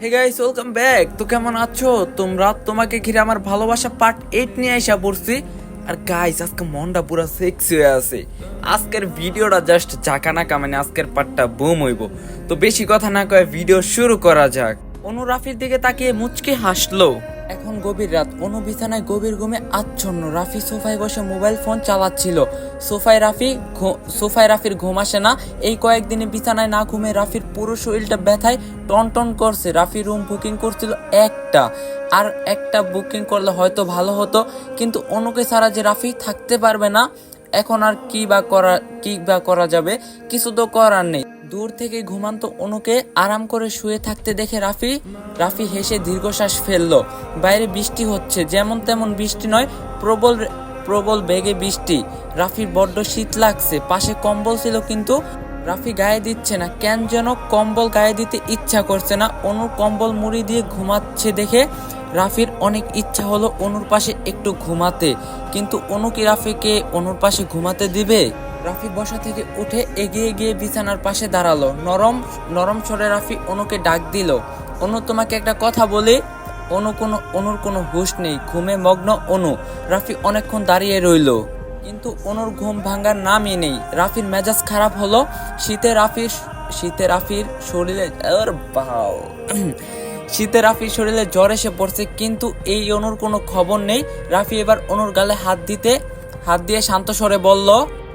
Hey guys welcome back তো কেমন আছো? তোমরা তোমাকে ঘিরে আমার ভালোবাসা পার্ট এইট নিয়ে আইসা পড়ছি। আর গাইস আজকে মনটা পুরো সেক্সি হয়ে আছে। আজকের ভিডিওটা জাস্ট জাকানাকা মানে আজকের পার্টটা বুম হইব। তো বেশি কথা না কয়ে ভিডিও শুরু করা যাক। অনুরাফির দিকে তাকিয়ে মুচকে হাসলো। এখন গভীর রাত। অনু বিছানায় গভীর ঘুমে আচ্ছন্ন। রাফি সোফায় বসে মোবাইল ফোন চালাচ্ছিল। সোফায় রাফি সোফায় রাফির ঘুম আসে না। এই কয়েকদিনে বিছানায় না ঘুমে রাফির পুরো শরীরটা ব্যথায় টন টন করছে। রাফি রুম বুকিং করছিল একটা। আর একটা বুকিং করলে হয়তো ভালো হতো। কিন্তু অনুকে ছাড়া যে রাফি থাকতে পারবে না, এখন আর কি বা করা কি বা করা যাবে, কিছু তো করার নেই। দূর থেকে ঘুমান্ত অনুকে আরাম করে শুয়ে থাকতে দেখে রাফি রাফি হেসে দীর্ঘশ্বাস ফেলল। বাইরে বৃষ্টি হচ্ছে, যেমন তেমন বৃষ্টি নয়, প্রবল প্রবল বেগে বৃষ্টি। রাফির বড্ড শীত লাগছে, পাশে কম্বল ছিল কিন্তু রাফি গায়ে দিচ্ছে না। কেন যেন কম্বল গায়ে দিতে ইচ্ছা করছে না অনুর কম্বল মুড়ি দিয়ে ঘুমাচ্ছে দেখে রাফির অনেক ইচ্ছা হলো অনুর পাশে একটু ঘুমাতে। কিন্তু অনু কি রাফিকে অনুর পাশে ঘুমাতে দিবে? রাফি বসা থেকে উঠে এগিয়ে গিয়ে বিছানার পাশে দাঁড়াল। নরম নরম স্বরে রাফি অনুকে ডাক দিল, অনু, তোমাকে একটা কথা বলি? অনু কোনো, অনুর কোনো হুঁশ নেই, ঘুমে মগ্ন অনু। রাফি অনেকক্ষণ দাঁড়িয়ে রইল। কিন্তু অনুর ঘুম ভাঙার নামই নেই। রাফির মেজাজ খারাপ হলো। শীতে রাফির শীতে রাফির শরীরে বাও। শীতে রাফির শরীরে জ্বর এসে পড়ছে, কিন্তু এই অনুর কোনো খবর নেই। রাফি এবার অনুর গালে হাত দিতে, হাত দিয়ে শান্ত স্বরে বলল,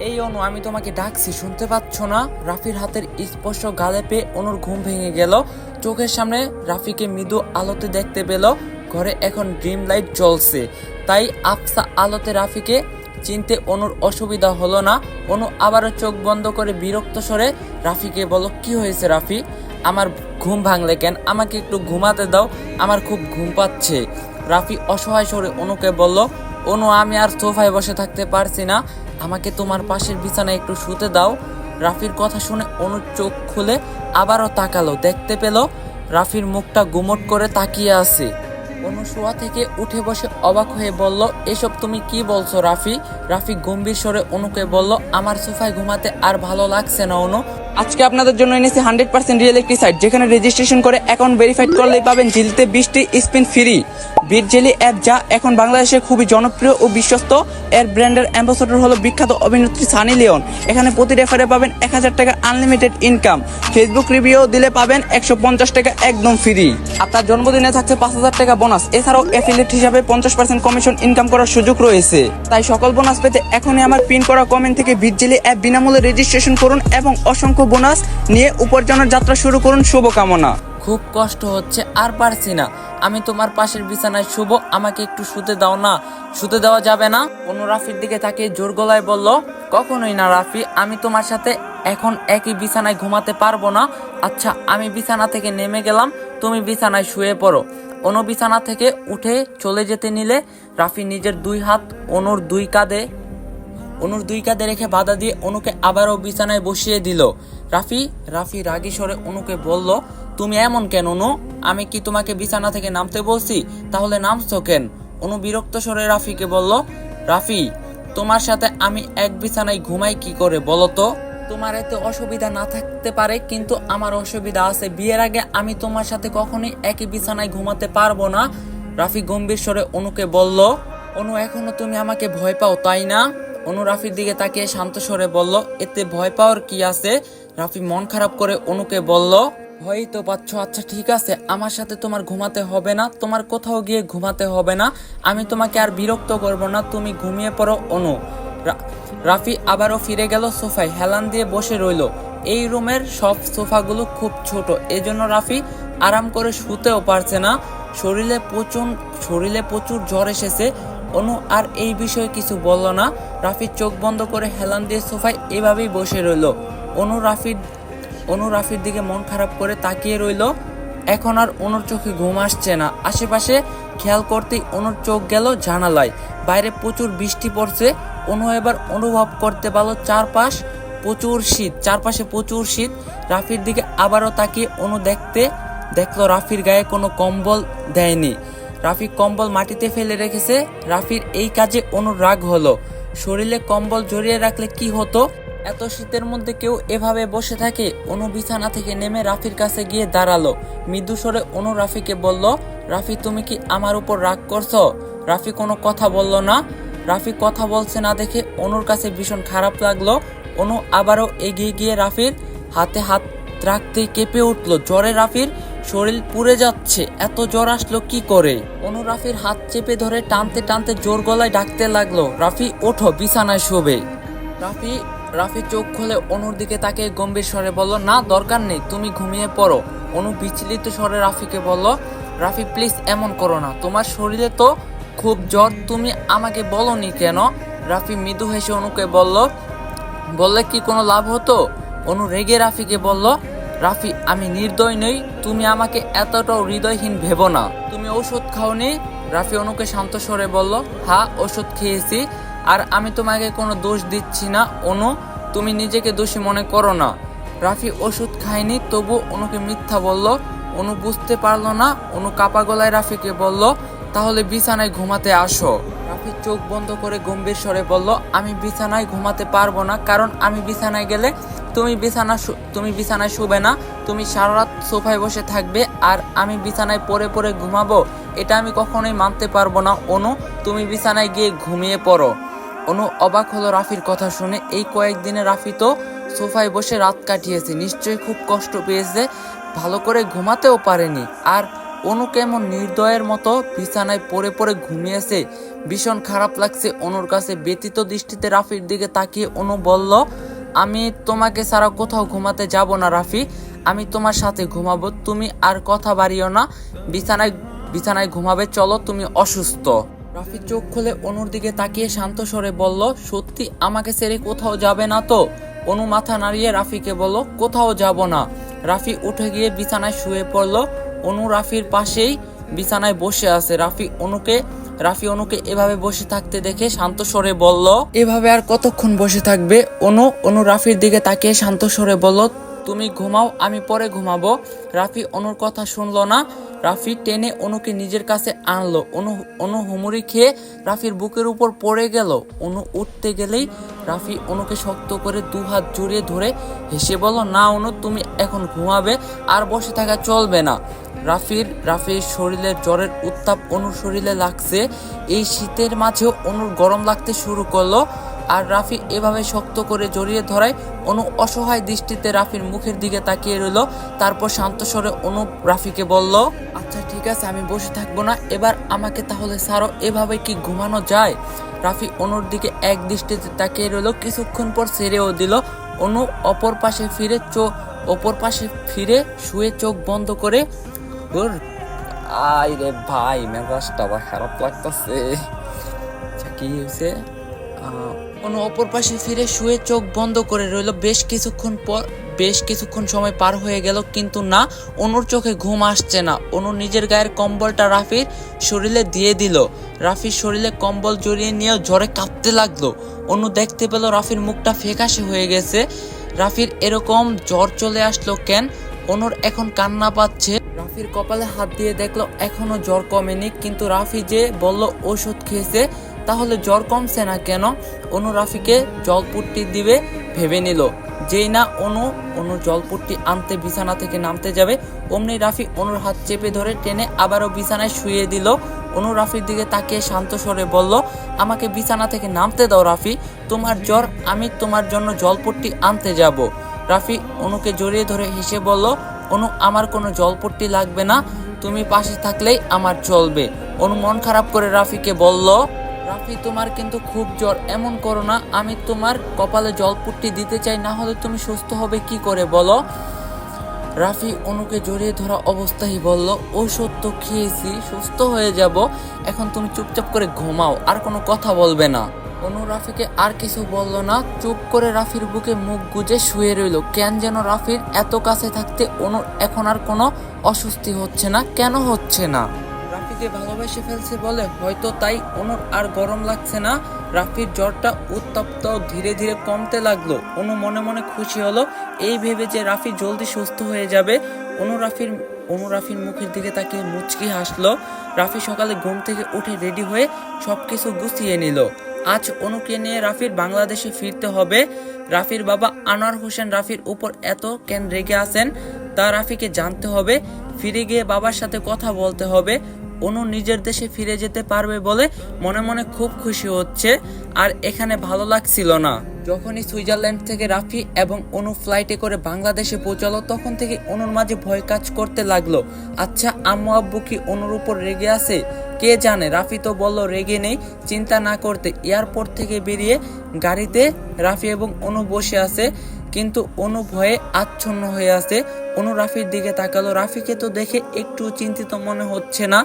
এই অনু, আমি তোমাকে ডাকছি, শুনতে পাচ্ছ না? রাফির হাতের স্পর্শ গালে পেয়ে অনুর ঘুম ভেঙে গেল। চোখের সামনে রাফিকে মৃদু আলোতে দেখতে পেল, ঘরে এখন ড্রিম লাইট জ্বলছে। তাই আফসা আলোতে রাফিকে চিনতে অনুর অসুবিধা হলো না। অনু আবারও চোখ বন্ধ করে বিরক্ত স্বরে রাফিকে বলো কি হয়েছে রাফি? আমার ঘুম ভাঙলে কেন? আমাকে একটু ঘুমাতে দাও, আমার খুব ঘুম পাচ্ছে। রাফি অসহায় স্বরে অনুকে বলল, অনু, আমি আর সোফায় বসে থাকতে পারছি না। আমাকে তোমার পাশের বিছানায় একটু শুতে দাও। রাফির কথা শুনে অনুর চোখ খুলে আবারও তাকালো, দেখতে পেল রাফির মুখটা গুমট করে তাকিয়ে আছে। অনু শোয়া থেকে উঠে বসে অবাক হয়ে বলল, এসব তুমি কি বলছো রাফি? রাফি গম্ভীর স্বরে অনুকে বলল, আমার সোফায় ঘুমাতে আর ভালো লাগছে না অনু। আজকে আপনাদের জন্য এনেছি হান্ড্রেড পার্সেন্ট রিয়েল একটি সাইট যেখানে রেজিস্ট্রেশন করে অ্যাকাউন্ট ভেরিফাইড করলেই পাবেন জিলতে বিশটি spin free Bit Jelly app যা এখন বাংলাদেশে খুবই জনপ্রিয় ও বিশ্বস্ত। এর ব্র্যান্ডের অ্যাম্বাসডর হলো বিখ্যাত অভিনেত্রী সানি লিওন। এখানে প্রতি রেফারে পাবেন এক হাজার টাকা আনলিমিটেড ইনকাম ফেসবুক রিভিউ দিলে পাবেন একশো পঞ্চাশ টাকা একদম ফ্রি আপনার জন্মদিনে থাকছে পাঁচ হাজার টাকা বোনাস এছাড়াও অ্যাফিলিয়েট হিসাবে পঞ্চাশ পার্সেন্ট কমিশন ইনকাম করার সুযোগ রয়েছে। তাই সকল বোনাস পেতে এখনই আমার পিন করা কমেন্ট থেকে বিট জেলি অ্যাপ বিনামূল্যে রেজিস্ট্রেশন করুন এবং অসংখ্য বোনাস নিয়ে উপার্জনের যাত্রা শুরু করুন শুভকামনা। খুব কষ্ট হচ্ছে, আর পারছি না। আমি তোমার পাশের বিছানায় শুভ আমাকে একটু শুতে দাও না। শুতে দেওয়া যাবে না? অনু রাফির দিকে তাকিয়ে জোর গলায় বলল, কখনোই না রাফি, আমি তোমার সাথে এখন একই বিছানায় ঘুমাতে পারব না। আচ্ছা আমি বিছানা থেকে নেমে গেলাম, তুমি বিছানায় শুয়ে পড়ো। অনু বিছানা থেকে উঠে চলে যেতে নিলে রাফি নিজের দুই হাত, অনুর দুই কাঁধে অনুর দুই কাঁধে রেখে বাধা দিয়ে অনুকে আবারও বিছানায় বসিয়ে দিল। রাফি রাফি রাগী স্বরে অনুকে বলল, তুমি এমন কেন অনু? আমি কি তোমাকে বিছানা থেকে নামতে বলছি? তাহলে নামছো কেন? অনু বিরক্ত স্বরে রাফিকে বলল, রাফি, তোমার সাথে আমি এক বিছানায় ঘুমাই কি করে বলো তো? তোমার এতে অসুবিধা না থাকতে পারে, কিন্তু আমার অসুবিধা আছে। বিয়ের আগে আমি তোমার সাথে কখনোই একই বিছানায় ঘুমাতে পারব না। রাফি গম্ভীর স্বরে অনুকে বলল, অনু, এখনও তুমি আমাকে ভয় পাও, তাই না? অনু রাফির দিকে তাকিয়ে শান্ত স্বরে বলল, এতে ভয় পাওয়ার কি আছে? রাফি মন খারাপ করে অনুকে বলল, ভয়ই তো পাচ্ছ। আচ্ছা ঠিক আছে, আমার সাথে তোমার ঘুমাতে হবে না, তোমার কোথাও গিয়ে ঘুমাতে হবে না। আমি তোমাকে আর বিরক্ত করব না, তুমি ঘুমিয়ে পড়ো, অনু। রাফি আবারও ফিরে গেল সোফায়, হেলান দিয়ে বসে রইল। এই রুমের সব সোফাগুলো খুব ছোট, এজন্য রাফি আরাম করে শুতেও পারছে না। শরীরে প্রচুর শরীরে প্রচুর জ্বর এসেছে। অনু আর এই বিষয়ে কিছু বলল না। রাফি চোখ বন্ধ করে হেলান দিয়ে সোফায় এভাবেই বসে রইল। অনু রাফির অনু রাফির দিকে মন খারাপ করে তাকিয়ে রইল। এখন আর অনুর চোখে ঘুম আসছে না। আশেপাশে খেয়াল করতেই অনুর চোখ গেল জানালায়। বাইরে প্রচুর বৃষ্টি পড়ছে। অনু এবার অনুভব করতে পারল চারপাশ প্রচুর শীত, চারপাশে প্রচুর শীত। রাফির দিকে আবারও তাকিয়ে অনু দেখতে, দেখল রাফির গায়ে কোনো কম্বল দেয়নি। রাফি কম্বল মাটিতে ফেলে রেখেছে। রাফির এই কাজে অনুর রাগ হলো। শরীরে কম্বল জড়িয়ে রাখলে কি হতো? এত শীতের মধ্যে কেউ এভাবে বসে থাকে, অনু বিছানা থেকে নেমে রাফির কাছে গিয়ে দাঁড়াল। মৃদু স্বরে অনু রাফিকে বলল, রাফি, তুমি কি আমার উপর রাগ করছ? রাফি কোনো কথা বলল না। রাফি কথা বলছে না দেখে অনুর কাছে ভীষণ খারাপ লাগল। অনু আবারও এগিয়ে গিয়ে রাফির হাতে হাত রাখতে কেঁপে উঠল। জ্বরে রাফির শরীর পুড়ে যাচ্ছে। এত জ্বর আসলো কি করে? অনু রাফির হাত চেপে ধরে টানতে টানতে জোর গলায় ডাকতে লাগল, রাফি, ওঠো, বিছানায় শোবে। রাফি রাফি চোখ খুলে অনুর দিকে তাকে গম্ভীর স্বরে বলল, না, দরকার নেই, তুমি ঘুমিয়ে পড়ো। অনু বিচলিত স্বরে রাফিকে বলল, রাফি, প্লিজ এমন করো না, তোমার শরীরে তো খুব জ্বর, তুমি আমাকে বলনি কেন? রাফি মৃদু হেসে অনুকে বলল, বললে কি কোনো লাভ হতো? অনু রেগে রাফিকে বলল রাফি, আমি নির্দয় নই, তুমি আমাকে এতটাও হৃদয়হীন ভেবো না। তুমি ওষুধ খাওনি? রাফি অনুকে শান্ত স্বরে বলল হ্যাঁ ওষুধ খেয়েছি, আর আমি তোমাকে কোনো দোষ দিচ্ছি না, অনু, তুমি নিজেকে দোষী মনে করো না। রাফি ওষুধ খায়নি তবু অনুকে মিথ্যা বলল, অনু বুঝতে পারল না। অনু কাপা গলায় রাফিকে বলল, তাহলে বিছানায় ঘুমাতে আসো। রাফি চোখ বন্ধ করে গম্ভীর স্বরে বলল, আমি বিছানায় ঘুমাতে পারব না, কারণ আমি বিছানায় গেলে তুমি বিছানা তুমি বিছানায় শুবে না, তুমি সারা রাত সোফায় বসে থাকবে আর আমি বিছানায় পড়ে পড়ে ঘুমাবো, এটা আমি কখনোই মানতে পারব না। অনু, তুমি বিছানায় গিয়ে ঘুমিয়ে পড়ো। অনু অবাক হলো রাফির কথা শুনে। এই কয়েকদিনে রাফি তো সোফায় বসে রাত কাটিয়েছে, নিশ্চয়ই খুব কষ্ট পেয়েছে, ভালো করে ঘুমাতেও পারেনি। আর অনু কেমন নির্দয়ের মতো বিছানায় পড়ে পড়ে ঘুমিয়েছে। ভীষণ খারাপ লাগছে অনুর কাছে। ব্যতীত দৃষ্টিতে রাফির দিকে তাকিয়ে অনু বলল আমি তোমাকে ছাড়া কোথাও ঘুমাতে যাব না, রাফি। আমি তোমার সাথে ঘুমাবো। তুমি আর কথা বাড়িও না। বিছানায় বিছানায় ঘুমাবে, চলো, তুমি অসুস্থ। রাফি চোখ খুলে অনুর দিকে তাকিয়ে শান্ত স্বরে বলল, সত্যি আমাকে ছেড়ে কোথাও যাবে না তো? অনু মাথা নাড়িয়ে রাফিকে বলল, কোথাও যাব না। রাফি উঠে গিয়ে বিছানায় শুয়ে পড়ল। অনু রাফির পাশেই বিছানায় বসে আছে। রাফি অনুকে রাফি অনুকে এভাবে বসে থাকতে দেখে শান্ত স্বরে বলল এভাবে আর কতক্ষণ বসে থাকবে? অনু অনু রাফির দিকে তাকিয়ে শান্ত স্বরে বলল তুমি ঘুমাও আমি পরে ঘুমাবো। রাফি অনুর কথা শুনলো না। রাফি টেনে অনুকে নিজের কাছে আনলো। অনু অনু হুমুরি খেয়ে রাফির বুকের উপর পড়ে গেল। অনু উঠতে গেলেই রাফি অনুকে শক্ত করে দু হাত জড়িয়ে ধরে হেসে বলল না অনু তুমি এখন ঘুমাবে আর বসে থাকা চলবে না। রাফির রাফির শরীরের জ্বরের উত্তাপ অনুর শরীরে লাগছে। এই শীতের মাঝেও অনুর গরম লাগতে শুরু করল। আর রাফি এভাবে শক্ত করে জড়িয়ে ধরায় অনু অসহায় দৃষ্টিতে রাফির মুখের দিকে তাকিয়ে রইল। তারপর শান্ত স্বরে অনু রাফিকে বলল আচ্ছা ঠিক আছে, আমি বসে থাকব না। এবার আমাকে তাহলে ছাড়ো। এভাবে কি ঘুমানো যায়? রাফি অনুর দিকে এক দৃষ্টিতে তাকিয়ে রইল। কিছুক্ষণ পর ছেড়েও দিল। অনু অপর পাশে ফিরে চোখ অপর পাশে ফিরে শুয়ে চোখ বন্ধ করে ওর আই রে ভাই মেজাজটা আবার খারাপ লাগতেছে কি হয়েছে কোনো অপর পাশে ফিরে শুয়ে চোখ বন্ধ করে রইল। বেশ কিছুক্ষণ পর বেশ কিছুক্ষণ সময় পার হয়ে গেল, কিন্তু না, অনুর চোখে ঘুম আসছে না। অনু নিজের গায়ের কম্বলটা রাফির শরীরে দিয়ে দিল। রাফির শরীরে কম্বল জড়িয়ে নিয়েও জ্বরে কাঁপতে লাগল। অনু দেখতে পেল রাফির মুখটা ফেকাশে হয়ে গেছে। রাফির এরকম জ্বর চলে আসলো কেন? অনুর এখন কান্না পাচ্ছে। রাফির কপালে হাত দিয়ে দেখল, এখনও জ্বর কমেনি। কিন্তু রাফি যে বলল ওষুধ খেয়েছে, তাহলে জ্বর কমছে না কেন? অনু রাফিকে জলপুট্টি দিবে ভেবে নিল। যেই না, অনু অনু জলপুট্টি আনতে বিছানা থেকে নামতে যাবে। অমনি রাফি অনুর হাত চেপে ধরে টেনে আবারও বিছানায় শুয়ে দিল। অনু রাফির দিকে তাকিয়ে শান্ত স্বরে বলল, আমাকে বিছানা থেকে নামতে দাও রাফি। তোমার জ্বর, আমি তোমার জন্য জলপট্টি আনতে যাব। রাফি অনুকে জড়িয়ে ধরে হেসে বলল অনু, আমার কোনো জলপট্টি লাগবে না। তুমি পাশে থাকলেই আমার চলবে। অনু মন খারাপ করে রাফিকে বলল, রাফি, তোমার কিন্তু খুব জ্বর। এমন করো না, আমি তোমার কপালে জলপুট্টি দিতে চাই, না হলে তুমি সুস্থ হবে কি করে বলো? রাফি অনুকে জড়িয়ে ধরা অবস্থায় বলল ঔষধ তো খেয়েছি, সুস্থ হয়ে যাব। এখন তুমি চুপচাপ করে ঘুমাও, আর কোনো কথা বলবে না। অনু রাফিকে আর কিছু বলল না, চুপ করে রাফির বুকে মুখ গুজে শুয়ে রইল। কেন যেন রাফির এত কাছে থাকতে অনুর এখন আর কোনো অস্বস্তি হচ্ছে না? কেন হচ্ছে না? রাফিকে ভালোবেসে ফেলছে বলে হয়তো তাই অনুর আর গরম লাগছে না। রাফির জ্বরটা উত্তপ্ত, ধীরে ধীরে কমতে লাগল। অনু মনে মনে খুশি হলো। এই ভেবে যে রাফি জলদি সুস্থ হয়ে যাবে, অনু রাফির অনু রাফির মুখের দিকে তাকিয়ে মুচকি হাসলো। রাফি সকালে ঘুম থেকে উঠে রেডি হয়ে সবকিছু গুছিয়ে নিল। আজ অনুকে নিয়ে রাফির বাংলাদেশে ফিরতে হবে। রাফির বাবা আনোয়ার হোসেন রাফির উপর এত কেন রেগে আছেন, তা রাফিকে জানতে হবে। ফিরে গিয়ে বাবার সাথে কথা বলতে হবে। অনু নিজের দেশে ফিরে যেতে পারবে বলে মনে মনে খুব খুশি হচ্ছে। আর এখানে ভালো লাগছিল না। যখনই সুইজারল্যান্ড থেকে রাফি এবং অনু ফ্লাইটে করে বাংলাদেশে পৌঁছালো, তখন থেকে অনুর মাঝে ভয় কাজ করতে লাগল। আচ্ছা আম্মু আব্বু কি অনুর উপর রেগে আছে? কে জানে? রাফি তো বলল, রেগে নেই, চিন্তা না করতে। এয়ারপোর্ট থেকে বেরিয়ে গাড়িতে রাফি এবং অনু বসে আছে, কিন্তু অনু ভয়ে আচ্ছন্ন হয়ে আছে। অনু রাফির দিকে তাকালো। রাফিকে তো দেখে একটু চিন্তিত মনে হচ্ছে না।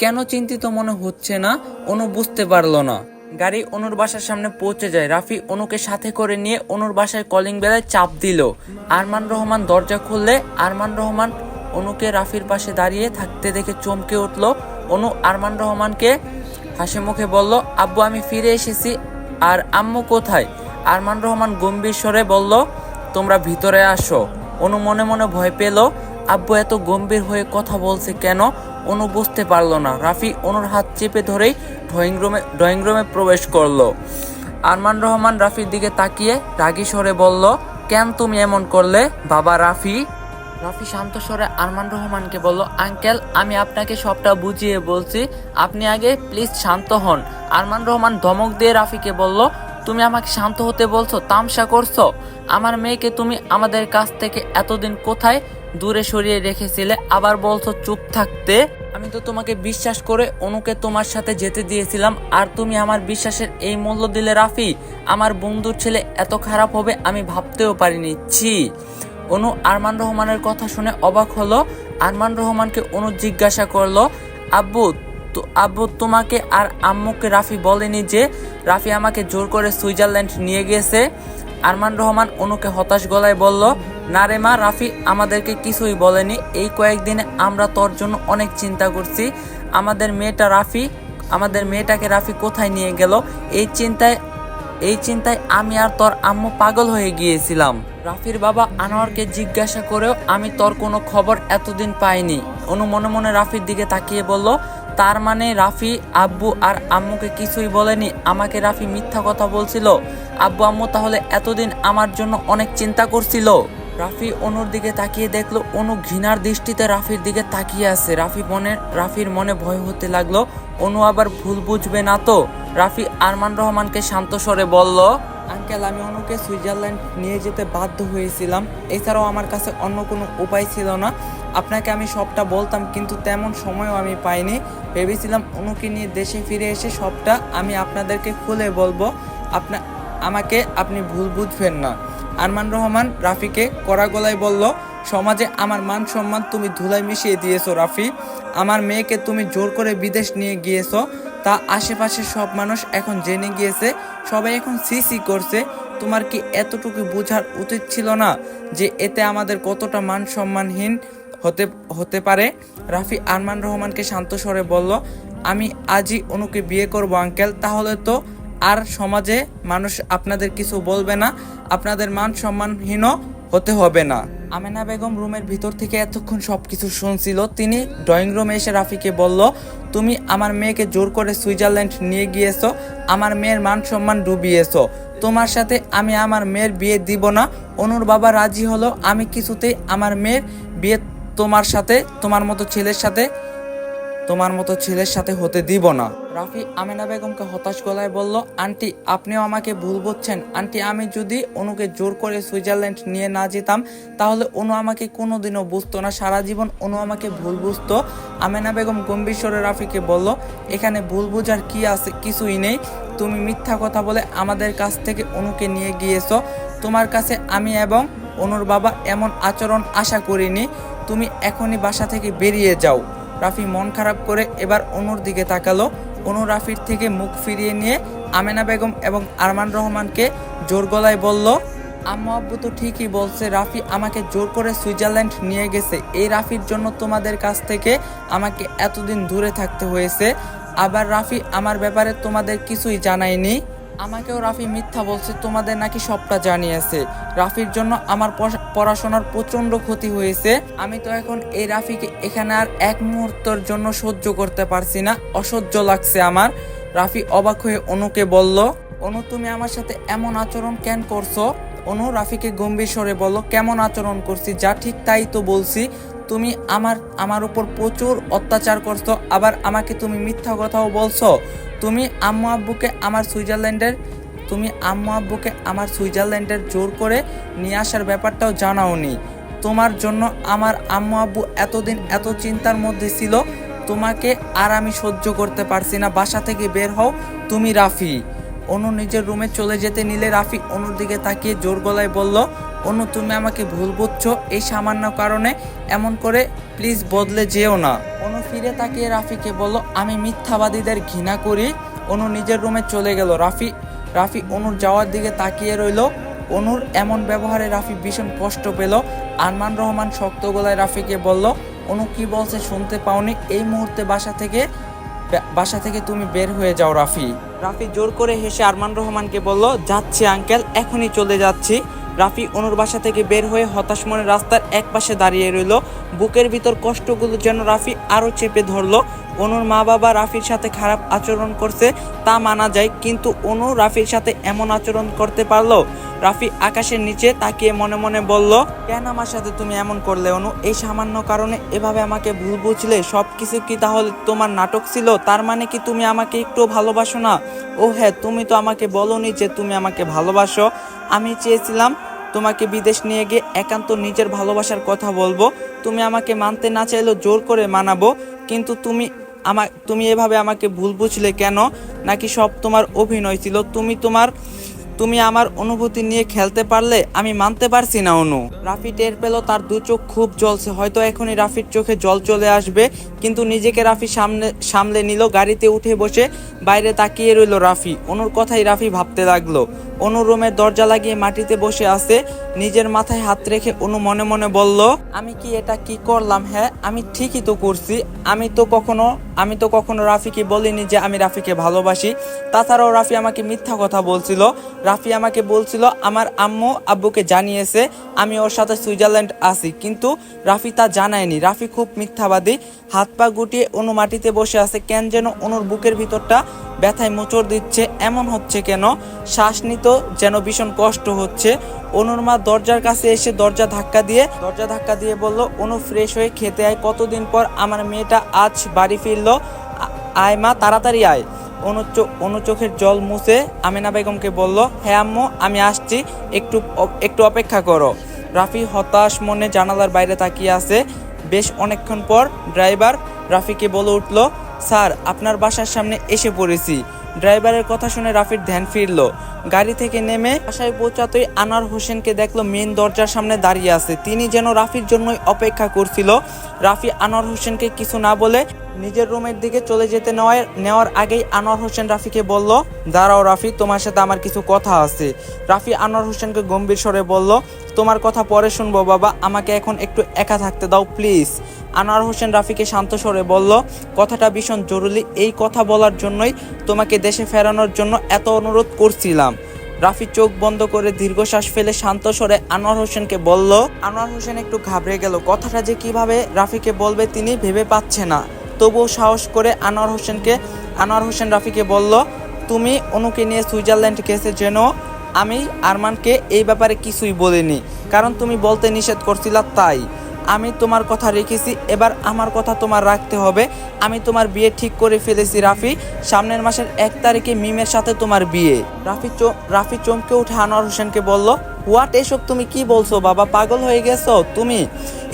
কেন চিন্তিত মনে হচ্ছে না? অনু বুঝতে পারল না। গাড়ি অনুর বাসার সামনে পৌঁছে যায়। রাফি অনুকে সাথে করে নিয়ে অনুর বাসায় কলিং বেলায় চাপ দিল। আরমান রহমান দরজা খুললে আরমান রহমান অনুকে রাফির পাশে দাঁড়িয়ে থাকতে দেখে চমকে উঠল। অনু আরমান রহমানকে হাসি মুখে বলল, আব্বু, আমি ফিরে এসেছি। আর আম্মু কোথায়? আরমান রহমান গম্ভীর স্বরে বলল, তোমরা ভিতরে আসো। অনু মনে মনে ভয় পেল, আব্বু এত গম্ভীর হয়ে কথা বলছে কেন? অনু বুঝতে পারল না। রাফি অনুর হাত চেপে ধরেই ড্রয়িং রুমে ড্রয়িং রুমে প্রবেশ করল। আরমান রহমান রাফির দিকে তাকিয়ে রাগী স্বরে বলল, কেন তুমি এমন করলে? বাবা রাফি রাফি শান্ত স্বরে আরমান রহমানকে বলল, আঙ্কেল, আমি আপনাকে সবটা বুঝিয়ে বলছি। আপনি আগে প্লিজ শান্ত হন। আরমান রহমান ধমক দিয়ে রাফিকে বলল, তুমি আমাকে শান্ত হতে বলছো, তামসা করছ? আমার মেয়েকে তুমি আমাদের কাছ থেকে এতদিন কোথায় দূরে সরিয়ে রেখেছিলে? আবার বলছো চুপ থাকতে? আমি তো তোমাকে বিশ্বাস করে অনুকে তোমার সাথে যেতে দিয়েছিলাম, আর তুমি আমার বিশ্বাসের এই মূল্য দিলে রাফি। আমার বন্ধুর ছেলে এত খারাপ হবে আমি ভাবতেও পারিনি। ছি। অনু আরমান রহমানের কথা শুনে অবাক হলো। আরমান রহমানকে অনু জিজ্ঞাসা করল, আব্বু, তো আব্বু, তোমাকে আর আম্মুকে রাফি বলেনি যে রাফি আমাকে জোর করে সুইজারল্যান্ড নিয়ে গিয়েছে আরমান রহমান অনুকে হতাশ গলায় বলল, না রে মা, রাফি আমাদেরকে কিছুই বলেনি। এই কয়েকদিনে আমরা তোর জন্য অনেক চিন্তা করছি। আমাদের মেয়েটা রাফি, আমাদের মেয়েটাকে রাফি কোথায় নিয়ে গেল? এই চিন্তায় এই চিন্তায় আমি আর তোর আম্মু পাগল হয়ে গিয়েছিলাম। রাফির বাবা আনোয়ারকে জিজ্ঞাসা করেও আমি তোর কোনো খবর এতদিন পাইনি। অনু মনে মনে রাফির দিকে তাকিয়ে বলল, তার মানে রাফি, আব্বু আর আম্মুকে কিছুই বলেনি? আমাকে রাফি মিথ্যা কথা বলছিল? আব্বু আম্মু তাহলে এতদিন আমার জন্য অনেক চিন্তা করছিল? রাফি অনুর দিকে তাকিয়ে দেখল, অনু ঘৃণার দৃষ্টিতে রাফির দিকে তাকিয়ে আছে। রাফি মনে, রাফির মনে ভয় হতে লাগল, অনু আবার ভুল বুঝবে না তো? রাফি আরমান রহমানকে শান্ত স্বরে বলল আঙ্কেল, আমি অনুকে সুইজারল্যান্ড নিয়ে যেতে বাধ্য হয়েছিলাম। এছাড়াও আমার কাছে অন্য কোনো উপায় ছিল না। আপনাকে আমি সবটা বলতাম, কিন্তু তেমন সময়ও আমি পাইনি। ভেবেছিলাম অনুকে নিয়ে দেশে ফিরে এসে সবটা আমি আপনাদেরকে খুলে বলব। আপনা আমাকে আপনি ভুল বুঝবেন না। আরমান রহমান রাফিকে কড়া গলায় বলল সমাজে আমার মান সম্মান তুমি ধুলাই মিশিয়ে দিয়েছ, রাফি। আমার মেয়েকে তুমি জোর করে বিদেশ নিয়ে গিয়েছো, তা আশেপাশে সব মানুষ এখন জেনে গিয়েছে, সবাই এখন সিসি করছে। তোমার কি এতটুকু বোঝার উচিত ছিল না যে এতে আমাদের কতটা মান সম্মানহীন হতে হতে পারে? রাফি আরমান রহমানকে শান্ত স্বরে বলল, আমি আজই অনুকে বিয়ে করব, আঙ্কেল। তাহলে তো আর সমাজে মানুষ আপনাদের কিছু বলবে না। আপনাদের মান সম্মানহীনও হতে হবে না। আমেনা বেগম রুমের ভিতর থেকে এতক্ষণ সবকিছু শুনছিল, তিনি ড্রয়িং রুমে এসে রাফিকে বলল, তুমি আমার মেয়েকে জোর করে সুইজারল্যান্ড নিয়ে গিয়েছো, আমার মেয়ের মান সম্মান ডুবিয়েছো। তোমার সাথে আমি আমার মেয়ের বিয়ে দিব না। অনুর বাবা রাজি হলো, আমি কিছুতেই আমার মেয়ের বিয়ে তোমার সাথে, তোমার মতো ছেলের সাথে তোমার মতো ছেলের সাথে হতে দিব না। রাফি আমেনা বেগমকে হতাশ গলায় বলল, আন্টি, আপনিও আমাকে ভুল বুঝছেন। আন্টি, আমি যদি অনুকে জোর করে সুইজারল্যান্ড নিয়ে না যেতাম, তাহলে অনু আমাকে কোনোদিনও বুঝতো না। সারা জীবন অনু আমাকে ভুল বুঝতো। আমেনা বেগম গম্ভীর স্বরে রাফিকে বলল, এখানে ভুল বুঝার কি আছে? কিছুই নেই। তুমি মিথ্যা কথা বলে আমাদের কাছ থেকে অনুকে নিয়ে গিয়েছো। তোমার কাছে আমি এবং অনুর বাবা এমন আচরণ আশা করিনি। তুমি এখনই বাসা থেকে বেরিয়ে যাও। রাফি মন খারাপ করে এবার অনুর দিকে তাকালো। অনু রাফির থেকে মুখ ফিরিয়ে নিয়ে আমেনা বেগম এবং আরমান রহমানকে জোর গলায় বলল, আম্মু আব্বু তো ঠিকই বলছে, রাফি আমাকে জোর করে সুইজারল্যান্ড নিয়ে গেছে। এই রাফির জন্য তোমাদের কাছ থেকে আমাকে এতদিন দূরে থাকতে হয়েছে। আবার রাফি, আমার ব্যাপারে তোমাদের কিছুই জানায়নি। আমাকেও রাফি মিথ্যা বলছে, তোমাদের নাকি সবটা জানিয়েছে। রাফির জন্য আমার পড়া- পড়াশোনার প্রচণ্ড ক্ষতি হয়েছে। আমি তো এখন এই রাফিকে এখানে আর এক মুহূর্তের জন্য সহ্য করতে পারছি না, অসহ্য লাগছে আমার। রাফি অবাক হয়ে অনুকে বলল, অনু, তুমি আমার সাথে এমন আচরণ কেন করছ? অনু, রাফিকে গম্ভীর স্বরে বলল, কেমন আচরণ করছি? যা ঠিক তাই তো বলছি। তুমি আমার আমার উপর প্রচুর অত্যাচার করছ, আবার আমাকে তুমি মিথ্যা কথাও বলছো। তুমি আম্মু আব্বুকে আমার সুইজারল্যান্ডের, তুমি আম্মু আব্বুকে আমার সুইজারল্যান্ডের জোর করে নিয়ে আসার ব্যাপারটাও জানাওনি। তোমার জন্য আমার আম্মু আব্বু এতদিন এত চিন্তার মধ্যে ছিল, তোমাকে আর আমি সহ্য করতে পারছি না। বাসা থেকে বের হও, তুমি রাফি। অনু নিজের রুমে চলে যেতে নিলে রাফি অনুর দিকে তাকিয়ে জোর গলায় বলল অনু, তুমি আমাকে ভুল বুঝছ। এই সামান্য কারণে এমন করে প্লিজ বদলে যেও না। অনু ফিরে তাকিয়ে রাফিকে বলল, আমি মিথ্যাবাদীদের ঘৃণা করি। অনু নিজের রুমে চলে গেল। রাফি রাফি অনুর যাওয়ার দিকে তাকিয়ে রইল। অনুর এমন ব্যবহারে রাফি ভীষণ কষ্ট পেল। আরমান রহমান শক্ত গলায় রাফিকে বলল, অনু, কি বলছে শুনতে পাওনি? এই মুহূর্তে বাসা থেকে বাসা থেকে তুমি বের হয়ে যাও রাফি। রাফি জোর করে হেসে আরমান রহমানকে বলল, যাচ্ছি আঙ্কেল, এখনই চলে যাচ্ছি। রাফি অনুর বাসা থেকে বের হয়ে হতাশ মনে রাস্তার এক পাশে দাঁড়িয়ে রইল। বুকের ভিতর কষ্টগুলো যেন রাফি আরও চেপে ধরলো। অনুর মা বাবা রাফির সাথে খারাপ আচরণ করছে তা মানা যায়, কিন্তু অনু রাফির সাথে এমন আচরণ করতে পারল? রাফি আকাশের নিচে তাকিয়ে মনে মনে বলল, কেন আমার সাথে তুমি এমন করলে অনু? এই সামান্য কারণে এভাবে আমাকে ভুল বুঝলে সব কিছু কি তাহলে তোমার নাটক ছিল? তার মানে কি তুমি আমাকে একটু ভালোবাসো না? ও হ্যাঁ তুমি তো আমাকে বলনি যে তুমি আমাকে ভালোবাসো। আমি চেয়েছিলাম তোমাকে বিদেশ নিয়ে গিয়ে একান্ত নিজের ভালোবাসার কথা বলব। তুমি আমাকে মানতে না চাইলেও জোর করে মানাবো। কিন্তু তুমি আমা তুমি এভাবে আমাকে ভুল বুঝলে কেন? নাকি সব তোমার অভিনয় ছিল? তুমি তোমার তুমি আমার অনুভূতি নিয়ে খেলতে পারলে আমি মানতে পারছি না, অনু। রাফি টের পেল তার দু চোখ খুব জ্বলছে। হয়তো এখনই রাফির চোখে জল চলে আসবে, কিন্তু নিজেকে রাফি সামনে সামলে নিল, গাড়িতে উঠে বসে বাইরে তাকিয়ে রইল রাফি। অনুর কথাই রাফি ভাবতে লাগল। অনু রুমের দরজা লাগিয়ে মাটিতে বসে আছে, নিজের মাথায় হাত রেখে অনু মনে মনে বলল, আমি কি এটা কি করলাম হ্যাঁ? আমি ঠিকই তো করছি। আমি তো কখনো আমি তো কখনো রাফিকে বলিনি যে আমি রাফিকে ভালোবাসি। তাছাড়াও রাফি আমাকে মিথ্যা কথা বলছিল। রাফি আমাকে বলছিল, আমার আম্মু আব্বুকে জানিয়েছে, আমি ওর সাথে সুইজারল্যান্ড আছি। কিন্তু রাফি তা জানায়নি। রাফি খুব মিথ্যাবাদী। হাত পা গুটিয়ে অনু মাটিতে বসে আছে। কেন যেন অনুর বুকের ভিতরটা ব্যথায় মোচড় দিচ্ছে, এমন হচ্ছে কেন? শ্বাস নিত যেন ভীষণ কষ্ট হচ্ছে। অনুর মা দরজার কাছে এসে দরজা ধাক্কা দিয়ে, দরজা ধাক্কা দিয়ে বলল, অনু ফ্রেশ হয়ে খেতে আয়, কতদিন পর আমার মেয়েটা আজ বাড়ি ফিরলো? আয় মা, তাড়াতাড়ি আয়। অনু চো- অনু চোখের জল মুছে আমিনা বেগমকে বলল হ্যাঁ আম্মু, আমি আসছি, একটু একটু অপেক্ষা করো। রাফি হতাশ মনে জানালার বাইরে তাকিয়ে আছে। বেশ অনেকক্ষণ পর ড্রাইভার রাফিকে বলে উঠল স্যার, আপনার বাসার সামনে এসে পড়েছি। ড্রাইভারের কথা শুনে রাফির ধ্যান ফিরল। গাড়ি থেকে নেমে বাসায় পৌঁছাতেই আনার হোসেনকে দেখল মেন দরজার সামনে দাঁড়িয়ে আছে। তিনি যেন রাফির জন্যই অপেক্ষা করছিল। রাফি আনোয়ার হোসেনকে কিছু না বলে নিজের রুমের দিকে চলে যেতে নেওয়ার নেওয়ার আগেই আনোয়ার হোসেন রাফিকে বলল, দাঁড়াও রাফি, তোমার সাথে আমার কিছু কথা আছে। রাফি আনোয়ার হোসেনকে গম্ভীর স্বরে বলল, তোমার কথা পরে শুনব বাবা, আমাকে এখন একটু একা থাকতে দাও, প্লিজ। আনোয়ার হোসেন রাফিকে শান্ত স্বরে বলল, কথাটা ভীষণ জরুরি, এই কথা বলার জন্যই তোমাকে দেশে ফেরানোর জন্য এত অনুরোধ করছিলাম। রাফি চোখ বন্ধ করে দীর্ঘশ্বাস ফেলে শান্ত স্বরে আনোয়ার হোসেনকে বলল, আনোয়ার হোসেন একটু ঘাবড়ে গেল। কথাটা যে কীভাবে রাফিকে বলবে তিনি ভেবে পাচ্ছে না। তবুও সাহস করে আনোয়ার হোসেনকে, আনোয়ার হোসেন রাফিকে বলল, তুমি অনুকে নিয়ে সুইজারল্যান্ড গেছে যেন আমি আরমানকে এই ব্যাপারে কিছুই বলিনি। কারণ তুমি বলতে নিষেধ করছিলা তাই। আমি তোমার কথা রেখেছি, এবার আমার কথা তোমার রাখতে হবে। আমি তোমার বিয়ে ঠিক করে ফেলেছি, রাফি। সামনের মাসের এক তারিখে মিমের সাথে তোমার বিয়ে। রাফি রাফি চমকে উঠে আনোয়ার হোসেনকে বলল হোয়াট এসব তুমি কি বলছো? বাবা, পাগল হয়ে গেছো তুমি।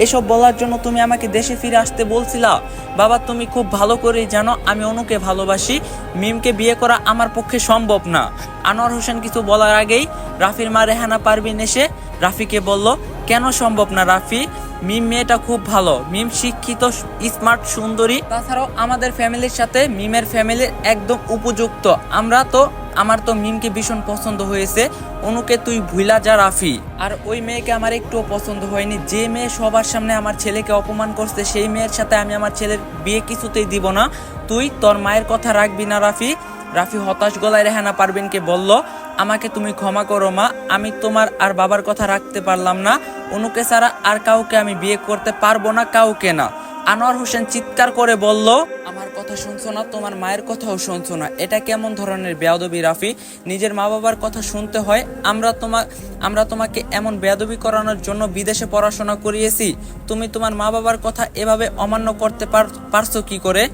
এসব বলার জন্য তুমি আমাকে দেশে ফিরে আসতে বলছিলা। বাবা, তুমি খুব ভালো করেই জানো আমি অনুকে ভালোবাসি। মিমকে বিয়ে করা আমার পক্ষে সম্ভব না। আনোয়ার হোসেন কিছু বলার আগেই রাফির মা রেহানা পারবিন এসে রাফিকে বলল, কেন সম্ভব না রাফি? মিম মেয়েটা খুব ভালো। মিম শিক্ষিত, স্মার্ট, সুন্দরী। তাছাড়াও আমাদের ফ্যামিলির সাথে মিমের ফ্যামিলির একদম উপযুক্ত। আমরা তো, আমার তো মিমকে ভীষণ পছন্দ হয়েছে। অনুকে তুই ভুইলা যা রাফি। আর ওই মেয়েকে আমার একটুও পছন্দ হয়নি। যে মেয়ে সবার সামনে আমার ছেলেকে অপমান করছে, সেই মেয়ের সাথে আমি আমার ছেলের বিয়ে কিছুতেই দিব না। তুই তোর মায়ের কথা রাখবি না, রাফি। রাফি হতাশ গলায় রেহানা পারবিনকে বলল, আমাকে তুমি ক্ষমা করো মা, আমি তোমার আর বাবার কথা রাখতে পারলাম না। অনুকে ছাড়া আর কাউকে আমি বিয়ে করতে পারব না, কাউকে না। আনোয়ার হোসেন চিৎকার করে বলল, আমার কথা শুনছো না, তোমার মায়ের কথাও শুনছো না। এটা কেমন ধরনের বেয়াদবি, রাফি? নিজের মা বাবার কথা শুনতে হয়, আমরা তোমার আমরা তোমাকে এমন বেয়াদবি করানোর জন্য বিদেশে পড়াশোনা করিয়েছি। তুমি তোমার মা বাবার কথা এভাবে অমান্য করতে পার- পারছ কি করে?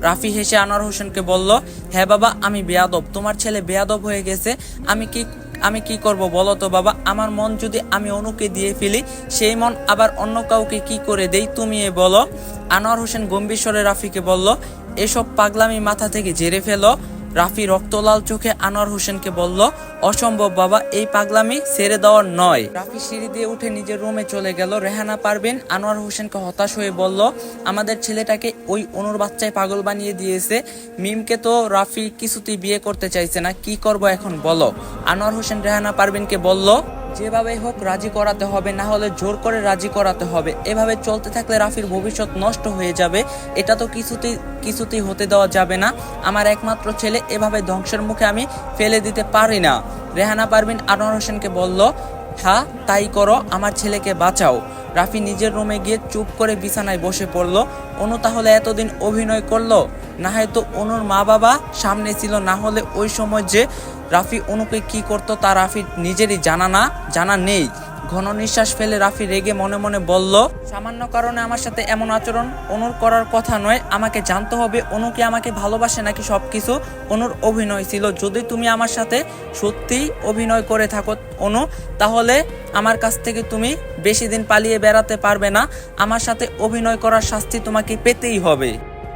রাফি হেসে আনোয়ার হোসেনকে বলল হ্যাঁ বাবা, আমি বেয়াদব। তোমার ছেলে বেয়াদব হয়ে গেছে। আমি কি আমি কি করব বলো তো বাবা? আমার মন যদি আমি অনুকে দিয়ে ফেলি, সেই মন আবার অন্য কাউকে কি করে দেই তুমি এ বলো। আনোয়ার হোসেন গম্ভীর স্বরে রাফিকে বলল, এসব পাগলামি মাথা থেকে জেরে ফেলো। রাফি রক্তলাল চোখে আনোয়ার হোসেনকে বলল, অসম্ভব বাবা, এই পাগলামি ছেড়ে দেওয়ার নয়। রাফি সিঁড়ি দিয়ে উঠে নিজের রুমে চলে গেল। রেহানা পারবেন আনোয়ার হোসেনকে হতাশ হয়ে বলল, আমাদের ছেলেটাকে ওই অনুর বাচ্চায় পাগল বানিয়ে দিয়েছে। মিমকে তো রাফি কিছুতেই বিয়ে করতে চাইছে না। কি করব এখন বলো? আনোয়ার হোসেন রেহানা পারবেনকে বলল যেভাবে হোক রাজি করাতে হবে, না হলে জোর করে রাজি করাতে হবে। এভাবে চলতে থাকলে রাফির ভবিষ্যৎ নষ্ট হয়ে যাবে। এটা তো কিছুতেই কিছুতেই হতে দেওয়া যাবে না। আমার একমাত্র ছেলে এভাবে ধ্বংসের মুখে আমি ফেলে দিতে পারি না। রেহানা পারবিন আনোয়ার হোসেনকে বলল হ্যাঁ তাই করো, আমার ছেলেকে বাঁচাও। রাফি নিজের রুমে গিয়ে চুপ করে বিছানায় বসে পড়ল। অনু তাহলে এতদিন অভিনয় করল? না হয়তো অনুর মা বাবা সামনে ছিল, না হলে ওই সময় যে রাফি অনুকে কি করতো তা রাফি নিজেরই জানা না, জানা নেই। ঘন নিঃশ্বাস ফেলে রাফি রেগে মনে মনে বলল, সামান্য কারণে আমার সাথে এমন আচরণ অনুর করার কথা নয়, আমাকে জানতে হবে অনু কি আমাকে ভালোবাসে নাকি সব কিছু অনুর অভিনয় ছিল, যদি তুমি আমার সাথে সত্যি অভিনয় করে থাকো অনু, তাহলে আমার কাছ থেকে তুমি বেশি দিন পালিয়ে বেড়াতে পারবে না। আমার সাথে অভিনয় করার শাস্তি তোমাকে পেতেই হবে।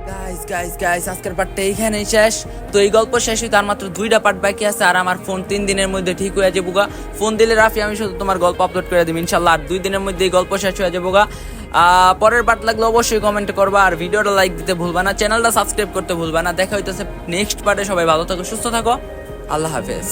গাইস গাইস গাইস আজকের পার্টটা এইখানেই শেষ। তো এই গল্প শেষ হইতে আর মাত্র দুইটা পার্ট বাকি আছে, আর আমার ফোন তিন দিনের মধ্যে ঠিক হয়ে যাব গা। ফোন দিলে রাফি, আমি শুধু তোমার গল্প আপলোড করে দিব, ইনশাল্লাহ। আর দুই দিনের মধ্যে এই গল্প শেষ হয়ে যাব গা। পরের পার্ট লাগলে অবশ্যই কমেন্ট করবা, আর ভিডিওটা লাইক দিতে ভুলবা না চ্যানেলটা সাবস্ক্রাইব করতে ভুলবা না। দেখা হইতেছে নেক্সট পার্টে সবাই ভালো থাকো, সুস্থ থাকো। আল্লাহ হাফেজ।